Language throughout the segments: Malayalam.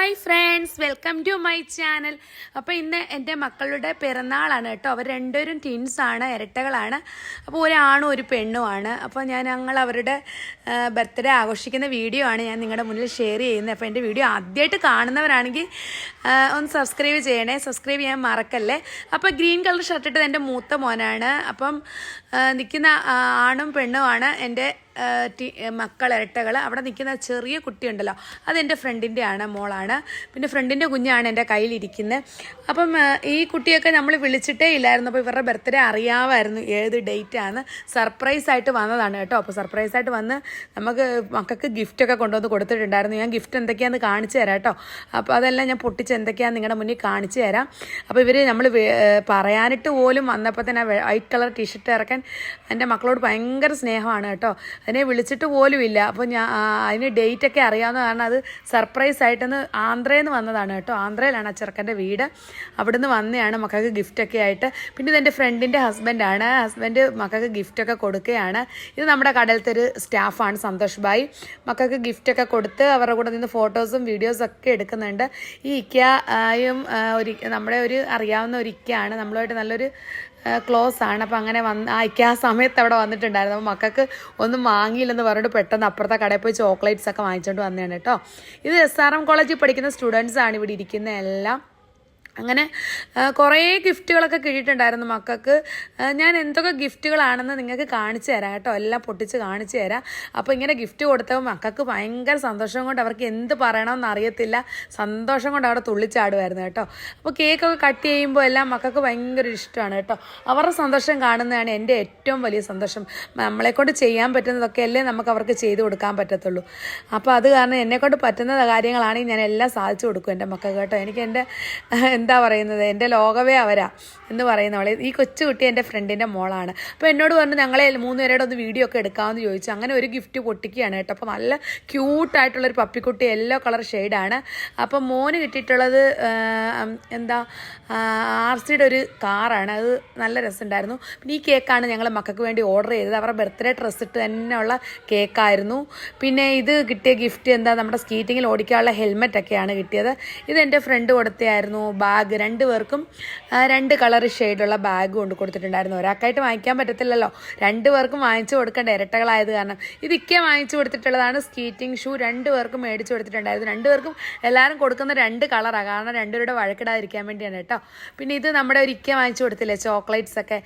Hi friends welcome to my channel. അപ്പോൾ ഇന്ന് എന്റെ മക്കളുടെ പിറന്നാളാണ് കേട്ടോ. അവർ രണ്ടുപേരും ട്വിൻസാണ് ഇരട്ടകളാണ്. അപ്പോൾ ഒരാണും ഒരു പെണ്ണുമാണ് അപ്പോൾ ഞാൻ ഞങ്ങൾ അവരുടെ ബർത്ത്ഡേ ആഘോഷിക്കുന്ന വീഡിയോ ആണ് ഞാൻ നിങ്ങളുടെ മുന്നിൽ ഷെയർ ചെയ്യുന്നത്. അപ്പോൾ എന്റെ വീഡിയോ ആദ്യമായിട്ട് കാണുന്നവരാണെങ്കിൽ ഒന്ന് സബ്സ്ക്രൈബ് ചെയ്യണേ. സബ്സ്ക്രൈബ് ചെയ്യാൻ മറക്കല്ലേ? അപ്പോൾ ഗ്രീൻ കളർ ഷർട്ട് ഇട്ടത് എന്റെ മൂത്ത മോനാണ്. അപ്പം നിൽക്കുന്ന ആണും പെണ്ണുമാണ് എന്റെ മക്കൾ ഇരട്ടകൾ അവിടെ നിൽക്കുന്ന ചെറിയ കുട്ടിയുണ്ടല്ലോ. അതെന്റെ ഫ്രണ്ടിന്റെ ആണ് മോളാണ്. പിന്നെ ഫ്രണ്ടിന്റെ കുഞ്ഞാണ് എന്റെ കയ്യിലിരിക്കുന്നത് അപ്പം ഈ കുട്ടിയൊക്കെ നമ്മൾ വിളിച്ചിട്ടേ ഇല്ലായിരുന്നു. അപ്പോൾ ഇവരുടെ ബർത്ത്ഡേ അറിയാമായിരുന്നു ഏത് ഡേറ്റ് ആണ് സർപ്രൈസ് ആയിട്ട് വന്നതാണ് കേട്ടോ. അപ്പോൾ സർപ്രൈസ് ആയിട്ട് വന്ന് നമുക്ക് മക്കൾക്ക് ഗിഫ്റ്റൊക്കെ കൊണ്ടുവന്ന് കൊടുത്തിട്ടുണ്ടായിരുന്നു. ഞാൻ ഗിഫ്റ്റ് എന്തൊക്കെയാണെന്ന് കാണിച്ചു തരാം കേട്ടോ. അപ്പോൾ അതെല്ലാം ഞാൻ പൊട്ടിച്ച് എന്തൊക്കെയാണെന്ന് നിങ്ങളുടെ മുന്നിൽ കാണിച്ചു തരാം. അപ്പോൾ ഇവർ നമ്മൾ പറയാനിട്ട് പോലും വന്നപ്പോൾ തന്നെ വൈറ്റ് കളർ ടീഷർട്ട് ഇറക്കാൻ എന്റെ മക്കളോട് ഭയങ്കര സ്നേഹമാണ് കേട്ടോ. അതിനെ വിളിച്ചിട്ട് പോലും ഇല്ല. അപ്പോൾ ഞാൻ അതിന് ഡേറ്റൊക്കെ അറിയാവുന്ന കാരണം അത് സർപ്രൈസ് ആയിട്ടൊന്ന് ആന്ധ്രയിൽ നിന്ന് വന്നതാണ് കേട്ടോ. ആന്ധ്രയിലാണ് ആ വീട്. അവിടുന്ന് വന്നതാണ് മക്കൾക്ക് ഗിഫ്റ്റൊക്കെ ആയിട്ട്. പിന്നെ ഇതെന്റെ ഫ്രണ്ടിന്റെ ഹസ്ബൻഡാണ് ഹസ്ബൻഡ് മക്കൾക്ക് ഗിഫ്റ്റൊക്കെ കൊടുക്കുകയാണ്. ഇത് നമ്മുടെ കടലത്തെ ഒരു സ്റ്റാഫാണ് സന്തോഷ് ഭായ്. മക്കൾക്ക് ഗിഫ്റ്റൊക്കെ കൊടുത്ത് അവരുടെ കൂടെ നിന്ന് ഫോട്ടോസും വീഡിയോസും ഒക്കെ എടുക്കുന്നുണ്ട്. ഈ ഇക്കയും ഒരു നമ്മുടെ ഒരു അറിയാവുന്ന ഒരു ഇക്കയാണ്. നമ്മളുമായിട്ട് നല്ലൊരു ക്ലോസ് ആണ്. അപ്പം അങ്ങനെ വന്ന് ഇക്ക ആ സമയത്ത് അവിടെ വന്നിട്ടുണ്ടായിരുന്നു. അപ്പോൾ മക്കൾക്ക് ഒന്നും വാങ്ങിയില്ലെന്ന് പറഞ്ഞിട്ട് പെട്ടെന്ന് അപ്പുറത്തെ കടയിൽ പോയി ചോക്ലേറ്റ്സ് ഒക്കെ വാങ്ങിച്ചുകൊണ്ട് വന്നതാണ് കേട്ടോ. ഇത് എസ് ആർ എം കോളേജിൽ പഠിക്കുന്ന സ്റ്റുഡൻസ് ആണ് ഇവിടെ ഇരിക്കുന്ന എല്ലാം. അങ്ങനെ കുറേ ഗിഫ്റ്റുകളൊക്കെ കിട്ടിയിട്ടുണ്ടായിരുന്നു മക്കൾക്ക്. ഞാൻ എന്തൊക്കെ ഗിഫ്റ്റുകളാണെന്ന് നിങ്ങൾക്ക് കാണിച്ചു തരാം കേട്ടോ. എല്ലാം പൊട്ടിച്ച് കാണിച്ചു തരാം. അപ്പോൾ ഇങ്ങനെ ഗിഫ്റ്റ് കൊടുത്തപ്പോൾ മക്കൾക്ക് ഭയങ്കര സന്തോഷം കൊണ്ട് അവർക്ക് എന്ത് പറയണമെന്ന് അറിയത്തില്ല. സന്തോഷം കൊണ്ട് അവിടെ തുള്ളിച്ചാടുമായിരുന്നു കേട്ടോ. അപ്പോൾ കേക്കൊക്കെ കട്ട് ചെയ്യുമ്പോൾ എല്ലാം മക്കൾക്ക് ഭയങ്കര ഇഷ്ടമാണ് കേട്ടോ. അവരുടെ സന്തോഷം കാണുന്നതാണ് എന്റെ ഏറ്റവും വലിയ സന്തോഷം. നമ്മളെക്കൊണ്ട് ചെയ്യാൻ പറ്റുന്നതൊക്കെ അല്ലേ നമുക്ക് അവർക്ക് ചെയ്തു കൊടുക്കാൻ പറ്റത്തുള്ളൂ. അപ്പോൾ അത് കാരണം എന്നെക്കൊണ്ട് പറ്റുന്ന കാര്യങ്ങളാണെങ്കിൽ ഞാൻ എല്ലാം സാധിച്ചു കൊടുക്കും എന്റെ മക്കൾക്ക് കേട്ടോ. എനിക്ക് എന്റെ എന്താ പറയുന്നത്? എന്റെ ലോകമേ അവരാ എന്ന് പറയുന്ന അവളെ ഈ കൊച്ചുകുട്ടി എന്റെ ഫ്രണ്ടിന്റെ മോളാണ്. അപ്പോൾ എന്നോട് പറഞ്ഞു ഞങ്ങളെ മൂന്ന് പേരുടെ ഒന്ന് വീഡിയോ ഒക്കെ എടുക്കാമെന്ന് ചോദിച്ചു. അങ്ങനെ ഒരു ഗിഫ്റ്റ് പൊട്ടിക്കുകയാണ് കേട്ടോ. അപ്പോൾ നല്ല ക്യൂട്ടായിട്ടുള്ളൊരു പപ്പിക്കുട്ടി യെല്ലോ കളർ ഷെയ്ഡാണ് അപ്പം മോന് കിട്ടിയിട്ടുള്ളത് എന്താ ആർ സിയുടെ ഒരു കാറാണ് അത് നല്ല രസമുണ്ടായിരുന്നു. പിന്നെ ഈ കേക്കാണ് ഞങ്ങൾ മക്കൾക്ക് വേണ്ടി ഓർഡർ ചെയ്തത്. അവരുടെ ബർത്ത്ഡേ ഡ്രസ്സ് ഇട്ട് തന്നെയുള്ള കേക്കായിരുന്നു പിന്നെ ഇത് കിട്ടിയ ഗിഫ്റ്റ് എന്താ? നമ്മുടെ സ്കീറ്റിങ്ങിൽ ഓടിക്കാനുള്ള ഹെൽമെറ്റ് ഒക്കെയാണ് കിട്ടിയത്. ഇത് എന്റെ ഫ്രണ്ട് കൊടുത്തതായിരുന്നു. ബാഗ് രണ്ട് പേർക്കും രണ്ട് കളർ ഷെയ്ഡുള്ള ബാഗ് കൊണ്ട് കൊടുത്തിട്ടുണ്ടായിരുന്നു. ഒരാൾക്കായിട്ട് വാങ്ങിക്കാൻ പറ്റത്തില്ലല്ലോ. രണ്ട് പേർക്കും വാങ്ങിച്ചു കൊടുക്കേണ്ട ഇരട്ടകളായത് കാരണം ഇത് ഇക്ക വാങ്ങിച്ചു കൊടുത്തിട്ടുള്ളതാണ് സ്കീറ്റിംഗ് ഷൂ. രണ്ട് പേർക്കും മേടിച്ചു കൊടുത്തിട്ടുണ്ടായിരുന്നു. രണ്ട് പേർക്കും എല്ലാവരും കൊടുക്കുന്ന രണ്ട് കളറാണ് കാരണം രണ്ടുപേരുടെ വഴക്കിടാതിരിക്കാൻ വേണ്ടിയാണ് കേട്ടോ. പിന്നെ ഇത് നമ്മുടെ ഒരു ഇക്ക വാങ്ങിച്ചു കൊടുത്തില്ലേ ചോക്ലേറ്റ്സ് ഒക്കെ.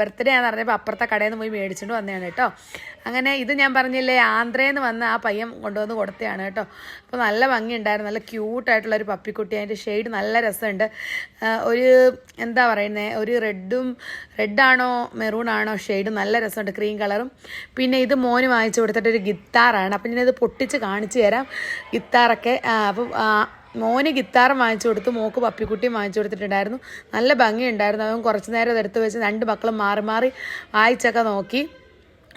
ബർത്ത്ഡേ ആണെന്ന് പറഞ്ഞപ്പോൾ അപ്പുറത്തെ കടയിൽ നിന്ന് പോയി മേടിച്ചുകൊണ്ട് വന്നതാണ് കേട്ടോ. അങ്ങനെ ഇത് ഞാൻ പറഞ്ഞില്ലേ ആന്ധ്രയിൽ വന്ന ആ പയ്യൻ കൊണ്ടുവന്ന് കൊടുത്തതാണ് കേട്ടോ. അപ്പോൾ നല്ല ഭംഗിയുണ്ടായിരുന്നു. നല്ല ക്യൂട്ടായിട്ടുള്ള ഒരു പപ്പിക്കുട്ടി. അതിന്റെ ഷെയ്ഡ് നല്ല രസമുണ്ട്. ഒരു എന്താ പറയുന്നത് ഒരു റെഡും റെഡാണോ മെറൂൺ ആണോ ഷെയ്ഡ് നല്ല രസമുണ്ട് ക്രീം കളറും. പിന്നെ ഇത് മോന് വാങ്ങിച്ചു കൊടുത്തിട്ട് ഒരു ഗിത്താറാണ്. അപ്പം ഞാനിത് പൊട്ടിച്ച് കാണിച്ചു തരാം ഗിത്താറൊക്കെ. അപ്പം മോന് ഗിത്താറും വാങ്ങിച്ചു കൊടുത്തു മോക്ക് പപ്പിക്കുട്ടിയും വാങ്ങിച്ചു കൊടുത്തിട്ടുണ്ടായിരുന്നു. നല്ല ഭംഗിയുണ്ടായിരുന്നു. അവൻ കുറച്ച് നേരം അതെടുത്ത് വെച്ച് രണ്ട് മക്കളും മാറി മാറി വായിച്ചൊക്കെ നോക്കി.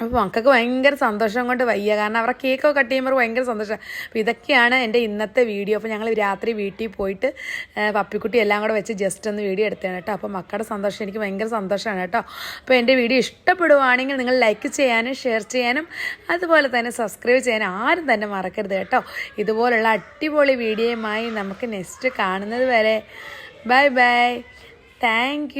അപ്പോൾ മക്കൾക്ക് ഭയങ്കര സന്തോഷം കൊണ്ട് വയ്യ. കാരണം അവരുടെ കേക്കൊക്കെ കട്ട് ചെയ്യുമ്പോൾ ഭയങ്കര സന്തോഷം. അപ്പോൾ ഇതൊക്കെയാണ് എന്റെ ഇന്നത്തെ വീഡിയോ അപ്പോൾ ഞങ്ങൾ രാത്രി വീട്ടിൽ പോയിട്ട് പപ്പിക്കുട്ടി എല്ലാം കൂടെ വെച്ച് ജസ്റ്റ് ഒന്ന് വീഡിയോ എടുത്തതാണ് കേട്ടോ. അപ്പോൾ മക്കളുടെ സന്തോഷം എനിക്ക് ഭയങ്കര സന്തോഷമാണ് കേട്ടോ. അപ്പോൾ എന്റെ വീഡിയോ ഇഷ്ടപ്പെടുവാണെങ്കിൽ നിങ്ങൾ ലൈക്ക് ചെയ്യാനും ഷെയർ ചെയ്യാനും അതുപോലെ തന്നെ സബ്സ്ക്രൈബ് ചെയ്യാനും ആരും തന്നെ മറക്കരുത് കേട്ടോ. ഇതുപോലുള്ള അടിപൊളി വീഡിയോയുമായി നമുക്ക് നെക്സ്റ്റ് കാണുന്നത് വരെ. Bye bye thank